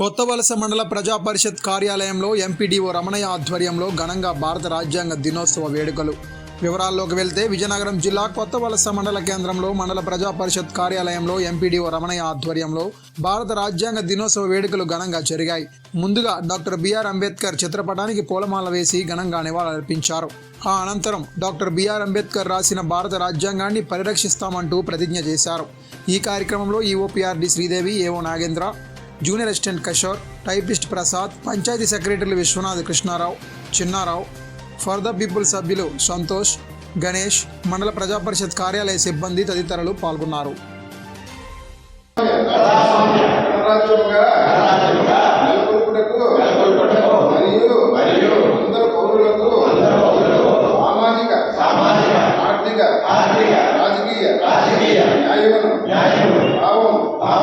కొత్త వలస మండల ప్రజా పరిషత్ కార్యాలయంలో ఎంపీడీఓ రమణయ్య ఆధ్వర్యంలో ఘనంగా భారత రాజ్యాంగ దినోత్సవ వేడుకలు. వివరాల్లోకి వెళ్తే విజయనగరం జిల్లా కొత్త వలస మండల కేంద్రంలో మండల ప్రజా పరిషత్ కార్యాలయంలో ఎంపీడీఓ రమణయ్య ఆధ్వర్యంలో భారత రాజ్యాంగ దినోత్సవ వేడుకలు ఘనంగా జరిగాయి. ముందుగా డాక్టర్ బిఆర్ అంబేద్కర్ చిత్రపటానికి పూలమాల వేసి ఘనంగా నివాళులర్పించారు ఆ అనంతరం డాక్టర్ బిఆర్ అంబేద్కర్ రాసిన భారత రాజ్యాంగాన్ని పరిరక్షిస్తామంటూ ప్రతిజ్ఞ చేశారు. ఈ కార్యక్రమంలో EOPRD Sridevi AO Nagendra junior assistant Kishore typist Prasad panchayati సెక్రటరీలు Vishwanath Krishnarao Chinnarao for the people సభ్యులు సంతోష్ గణేష్ మండల ప్రజా పరిషత్ కార్యాలయ సిబ్బంది తదితరులు పాల్గొన్నారు. ఆర్థిక రాజకీయ న్యాయమును భావం భావ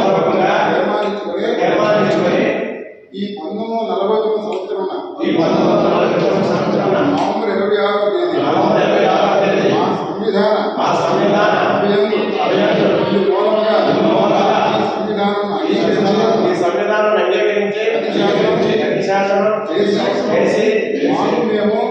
వనకూర్చు సౌభ్రాతను పెంపొందించుటకు సత్యనిష్ట పూర్వకంగా తీర్మానించుకొని ఈ పంతొమ్మిది వందల నలభై తొమ్మిది సంవత్సరం నవంబర్ ఇరవై తేదీ. ఈ ఈ సంవిధానం అంగీకరించి సంవిధానం. అంగీకరించి. చేసి మాకు మేము